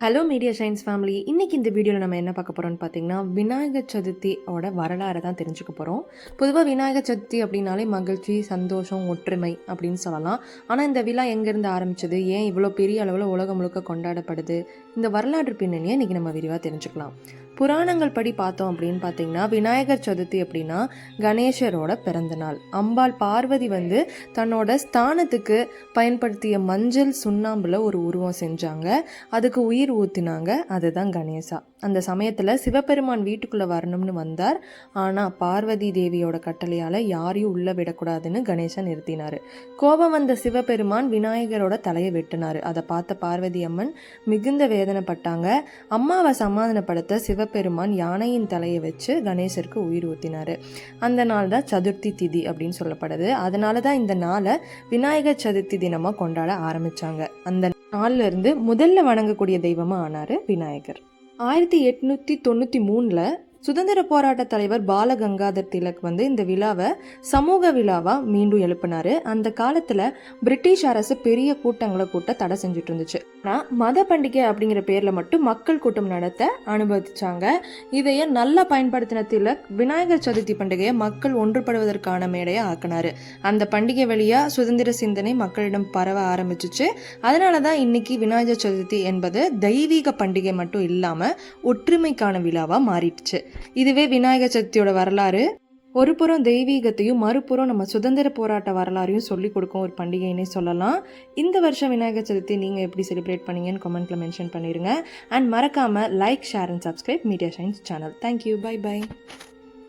Hello media science family இன்னைக்கு இந்த வீடியோவில் நம்ம என்ன பார்க்க போகிறோம்னு பார்த்தீங்கன்னா விநாயகர் சதுர்த்தியோட வரலாறை தான் தெரிஞ்சுக்க போகிறோம் பொதுவாக விநாயகர் சதுர்த்தி அப்படின்னாலே மகிழ்ச்சி சந்தோஷம் ஒற்றுமை அப்படின்னு சொல்லலாம். ஆனால் இந்த விழா எங்கேருந்து ஆரம்பிச்சது? ஏன் இவ்வளோ பெரிய அளவில் உலகம் முழுக்க கொண்டாடப்படுது? இந்த வரலாற்று பின்னணியை இன்றைக்கி நம்ம விரிவாக தெரிஞ்சுக்கலாம். புராணங்கள் படி பார்த்தோம் அப்படின்னு பார்த்தீங்கன்னா விநாயகர் சதுர்த்தி அப்படின்னா கணேசரோட பிறந்த நாள். அம்பாள் பார்வதி வந்து தன்னோட ஸ்தானத்துக்கு பயன்படுத்திய மஞ்சள் சுண்ணாம்பில் ஒரு உருவம் செஞ்சாங்க. அதுக்கு உயிர் ஊற்றினாங்க அதுதான் கணேசா. அந்த சமயத்தில் சிவபெருமான் வீட்டுக்குள்ளே வரணும்னு வந்தார். ஆனால் பார்வதி தேவியோட கட்டளையால் யாரையும் உள்ளே விடக்கூடாதுன்னு கணேசன் நிறுத்தினார். கோபம் வந்த சிவபெருமான் விநாயகரோட தலையை வெட்டினார். அதை பார்த்த பார்வதி அம்மன் மிகுந்த வேதனைப்பட்டாங்க. அம்மாவை சமாதானப்படுத்த சிவபெருமான் யானையின் தலையை வச்சு கணேசருக்கு உயிர் ஊற்றினார் அந்த நாள் தான் சதுர்த்தி திதி அப்படின்னு சொல்லப்படுது. அதனால தான் இந்த நாளை விநாயகர் சதுர்த்தி தினமாக கொண்டாட ஆரம்பித்தாங்க அந்த நாள்லேருந்து முதல்ல வணங்கக்கூடிய தெய்வமாக ஆனார் விநாயகர். ஆயிரத்தி எட்நூற்றி தொண்ணூற்றி மூணில் சுதந்திர போராட்ட தலைவர் பாலகங்காதர் திலக் வந்து இந்த விழாவை சமூக விழாவாக மீண்டும் எழுப்பினார். அந்த காலத்தில் பிரிட்டிஷ் அரசு பெரிய கூட்டங்களை கூட்ட தடை செஞ்சுட்டு இருந்துச்சு. ஆனால் மத பண்டிகை அப்படிங்கிற பேரில் மட்டும் மக்கள் கூட்டம் நடத்த அனுமதிச்சாங்க. இதையே நல்லா பயன்படுத்தின திலக் விநாயகர் சதுர்த்தி பண்டிகையை மக்கள் ஒன்றுபடுவதற்கான மேடையை ஆக்கினார். அந்த பண்டிகை வழியாக சுதந்திர சிந்தனை மக்களிடம் பரவ ஆரம்பிச்சிச்சு. அதனால தான் இன்னைக்கு விநாயகர் சதுர்த்தி என்பது தெய்வீக பண்டிகை மட்டும் இல்லாமல் ஒற்றுமைக்கான விழாவாக மாறிடுச்சு. இதுவே விநாயகர் சதுர்த்தியோட வரலாறு. ஒரு புறம் தெய்வீகத்தையும் மறுபுறம் நம்ம சுதந்திர போராட்ட வரலாறையும் சொல்லி கொடுக்கும் ஒரு பண்டிகைன்னே சொல்லலாம். இந்த வருஷம் விநாயகர் சதுர்த்தி நீங்கள் எப்படி செலிப்ரேட் பண்ணீங்கன்னு கமெண்ட்டில் மென்ஷன் பண்ணிடுங்க அண்ட் மறக்காமல் like share and subscribe media science channel thank you bye bye